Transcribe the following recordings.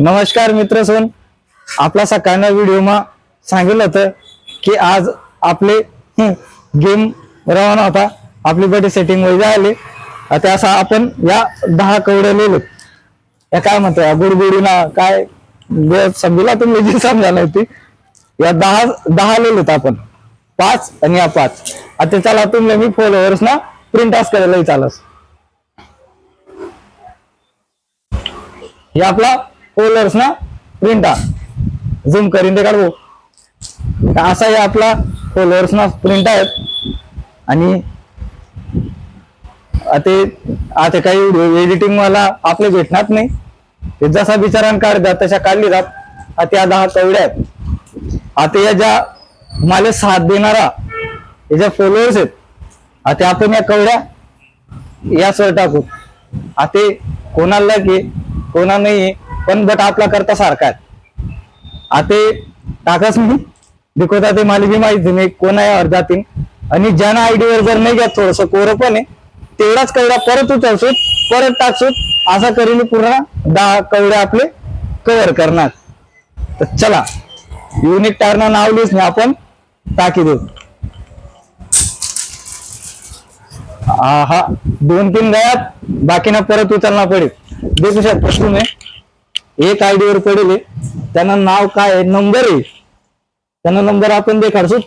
नमस्कार मित्र सोन आपला सकाळना व्हिडिओमा सांगितलं होतं की आज आपले गेम रवाना होता. आपली बडी सेटिंग वगैरे आले आता असं आपण या दहा कवड्या लिहिलो. या काय म्हणतो या गुडगुडीना काय समजला तुम्ही? जी समजायला होती. या दहा दहा लिहिलोत आपण. पाच आणि या पाच. आता चला तुम्ही मी फॉलोअर्स ना प्रिंट आस करायला चालस हे आपला फोल्डर्स ना प्रिंट आ झूम करीन ते काढू. असा हे आपला फोल्डर्स ना प्रिंट आहेत. आणि आता आता काही व्हिडिओ एडिटिंग मला आपले भेटणार नाही. ते जसा विचारान काढतात तशा काढली जात. आता दहा कवड्या आहेत. आता या ज्या मला साथ देणारा या ज्या फॉलोअर्स आहेत आता आपण या कवड्या या सर टाकू. आता कोणाला की कोणा नाही पण गट आपला करता सारखा आहे. आता टाकाच मी दिखवता ते मालिकी माहिती नाही कोणा आहे जातील आणि ज्यांना आयडीवर जर नाही घ्यात थोडस कोरं पण आहे तेवढाच कवडा परत उचलसूत परत टाकसूत असा करीन पूर्ण दहा कवडे आपले कव्हर करणार. तर चला युनिक टारना नाव लिहिच नाही आपण टाकी देऊ. हा दोन तीन गयात बाकीना परत उचलना पडेल. देखू शकता तुम्ही एक आयडी वर पडेल त्यांना नाव काय आहे? नंबर आहे. त्यांना नंबर आपण देखाडसू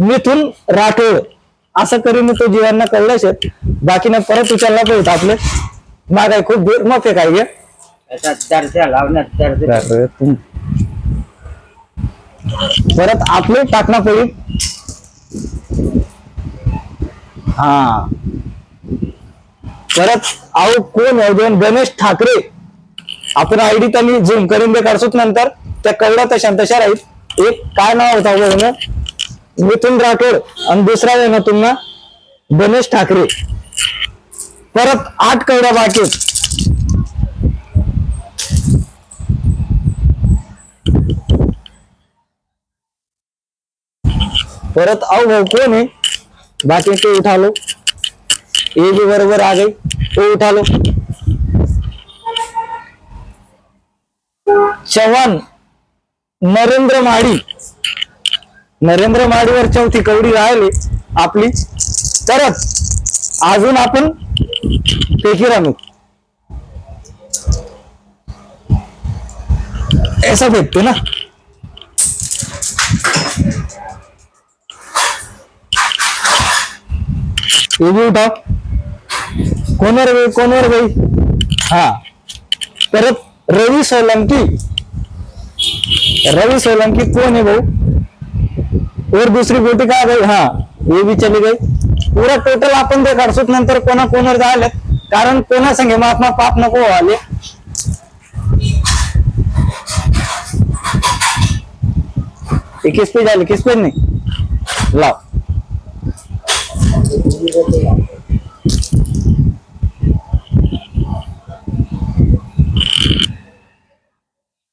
मिथून राठोड. असं करीन तो जीवांना कळलं शेत बाकीनं परत उचलला पाहिजे आपले. मागाय खूप दूर मग काय घे परत आपले टाकणं पडेल हा. परत अहो कोण आहे? दोन गणेश ठाकरे. आपण आयडी त्यांनी झूम करून दे काढसूत नंतर त्या कवड्या तशा तशा राहील. एक काय नाव होता बघ मिथुन राठोड आणि दुसरा आहे ना तुम्हाला गणेश ठाकरे. परत आठ कवड्या बाकी परत आओ भाऊ कोण आहे? बाकी ते उठालो. ए बी बरोबर आ गई. तो उठालो. चव्हाण नरेंद्र माडी. नरेंद्र माडीवर चौथी कवडी राहिली आपली. तरच अजून आपण पेकी राहू ऐसा भेटतो ना. उभी उठा कोणावर गई गई? हा. परत रवी सोलंकी. रवि सोलंकी कौन है भाऊ और दूसरी गोटी का गई? हाँ ये भी चली गई। पूरा टोटल आपण ते काढसूत नंतर कोणा कोणावर झाले कारण कोणा संगे आपण पाप नको आले किस पे झाले? किस पे नाही. लाव.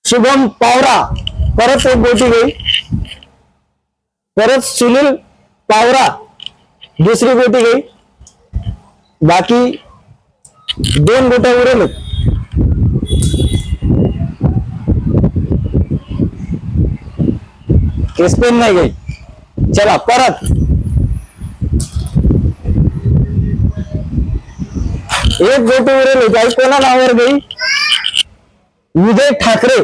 शुभम पावरा. परत एक गोटी गई। परत सुनील पावरा दुसरी गोटी गई। बाकी दोन गोट्या उरेल स्पेन नाही गई। चला, परत। एक गोटी उरेल होती गई विजय ठाकरे.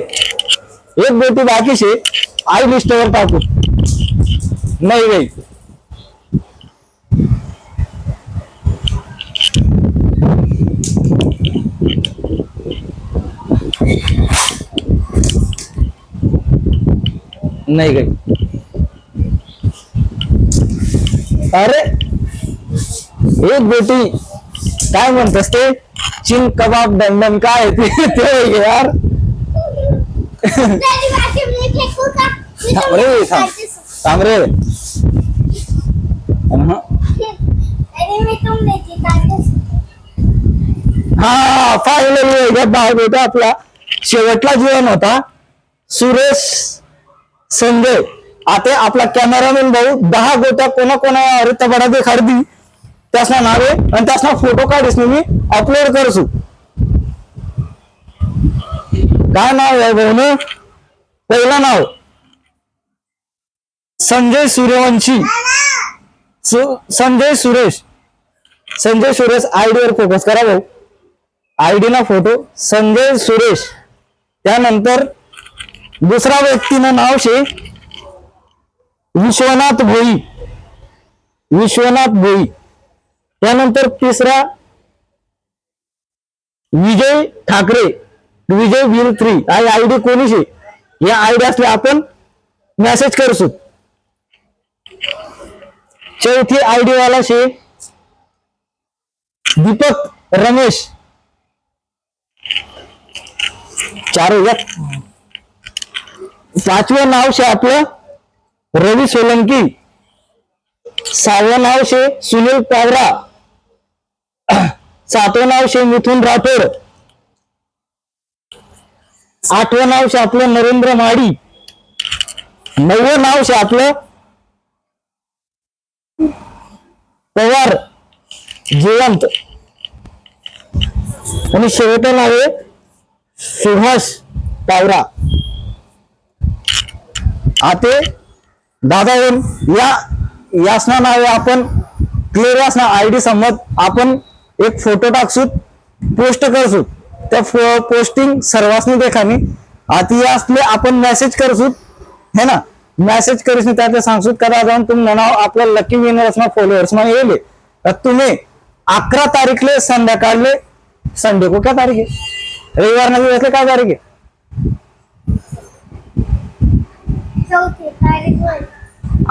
एक गोटी बाकी शे आई लिस्टवर टाकू नाही गई। नाही गई। अरे एक गोटी काय म्हणतस ते? चिन कबाब दंडन काय? आहे ते ते आहे की यार। थांब रे थांब थांब रे. हा फायनली भाग होता आपला. शेवटला जीवन होता. सुरेश संजय. आता आपला कॅमेरामॅन भाऊ दहा गोट्या कोणा कोणा तबडा देखाड त्यासना नावे आणि त्यासना फोटो काढीस मी. अपलोड करसू. काय नाव आहे भाऊ पहिलं नाव? संजय सूर्यवंशी सु- संजय सुरेश. संजय सुरेश आयडी वर फोकस करा भाऊ. आयडी ना फोटो संजय सुरेश. त्यानंतर दुसरा व्यक्तीनं नाव शे विश्वनाथ भोई. विश्वनाथ भोई. त्यानंतर तिसरा विजय ठाकरे. विजय व्हील थ्री हा आयडी कोणीशी? या आयडी असले आपण मेसेज करसू. चौथी आयडी वाला शे दीपक रमेश. चार पाचवं नाव शे आपलं रवी सोलंकी. सहावं नाव शे सुनील पावरा. सातवं नाव शे मिथुन राठोड. आठवं नाव शे आपलं नरेंद्र माडी. नववं नाव शे आपलं पवार जयंत आणि शेवटचं नाव आहे सुभाष पावरा आते दादा या यासना नावे आपण क्लिअर असना आय डी संमत आपण एक फोटो टाकसूत पोस्ट करसूत. त्या पोस्टिंग सर्वांनी देखानी आता या असले आपण मेसेज करसूत. है ना? मेसेज करूस त्यात सांगसूत कदा जाऊन तुम्ही नाव आपल्या लकी विनर्स ना फॉलोअर्समध्ये येले. तर तुम्ही अकरा तारीखले संध्याकाळले संडे को क्या तारीख आहे? रविवार ना दिवसले काय तारीख आहे?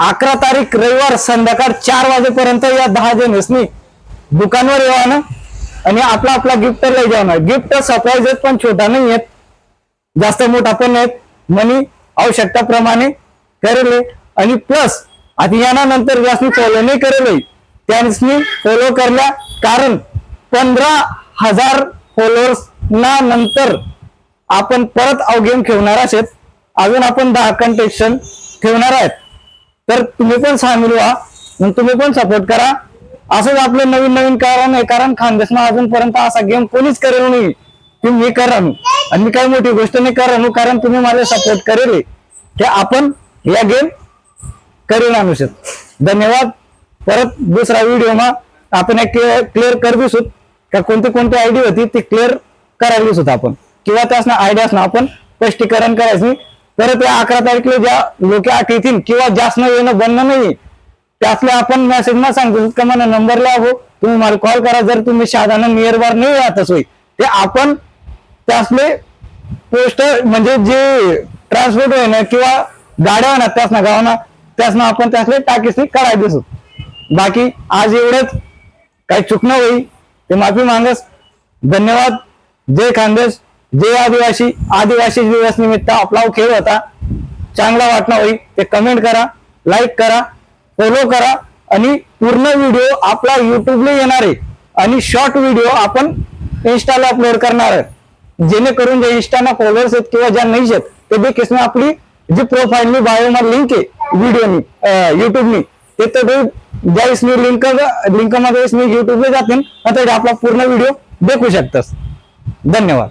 अकरा तारीख रविवार संध्याकाळ चार वाजेपर्यंत या दहा जणसनी दुकानवर येवा ना. आणि आपला आपला गिफ्ट लय जाऊ गिफ्ट सरप्राईजेस पण छोटा नाही आहेत जास्त मोठा पण नाहीत. मनी आवश्यकताप्रमाणे करेल. आणि प्लस अभियानानंतर यानंतर ज्यासनी फॉलो नाही करेल त्यांनी फॉलो करल्या कारण पंधरा हजार फॉलोअर्स ना नंतर आपण परत अवगेम गेम खेळणार असेल अजून आपण दहा कंटेक्शन ठेवणार आहेत. तर तुम्ही पण सामील व्हा. तुम्ही पण सपोर्ट करा. असंच आपलं नवीन नवीन कारण आहे. कारण खानदेशना अजूनपर्यंत असा गेम कोणीच करेल नाही. की मी करा आणि मी काही मोठी गोष्ट नाही करण. कारण तुम्ही मला सपोर्ट करेल. की आपण या गेम करेल अनुषद धन्यवाद. परत दुसरा व्हिडिओ मा आपण एक क्लिअर कर दिसूत का कोणती कोणती आयडिया होती ती क्लिअर करायला दिसूत आपण. किंवा त्यासनं आयडियासनं आपण स्पष्टीकरण करायचं परत या अकरा तारखेला ज्या लोक आठ येतील किंवा जास्त येणं बनणं नाही त्यातले आपण मेसेज ना सांगतो का मला नंबर लावो. तुम्ही मला कॉल करा जर तुम्ही साधारण नियर बार नाही राहतच होई ते आपण त्यासले पोस्ट म्हणजे जे ट्रान्सपोर्ट होय ना किंवा गाड्या होणार त्यासना गावाना त्यासना आपण त्यासले टाकीसनी करायला दिसू बाकी आज एवढंच. काही चुकणं होई. ते माफी मागस. धन्यवाद. जय खानदेश. जय आदिवासी. आदिवासी दिवस निमित्त आपला खेळ होता. चांगला वाटणं होई. ते कमेंट करा लाईक करा. फॉलो करा आणि पूर्ण व्हिडिओ आपला युट्यूबला येणार आहे. आणि शॉर्ट व्हिडिओ आपण इन्स्टाला अपलोड करणार आहे. जेणेकरून जे इन्स्टाना फॉलोअर्स आहेत किंवा ज्या नाही आहेत ते देखील आपली जी प्रोफाईल बायोमा लिंक आहे व्हिडिओनी युट्यूबनी ते तर ज्यावेळेस मी लिंक लिंकमध्ये मी युट्यूबला जातील आपला पूर्ण व्हिडिओ देखू शकतात धन्यवाद.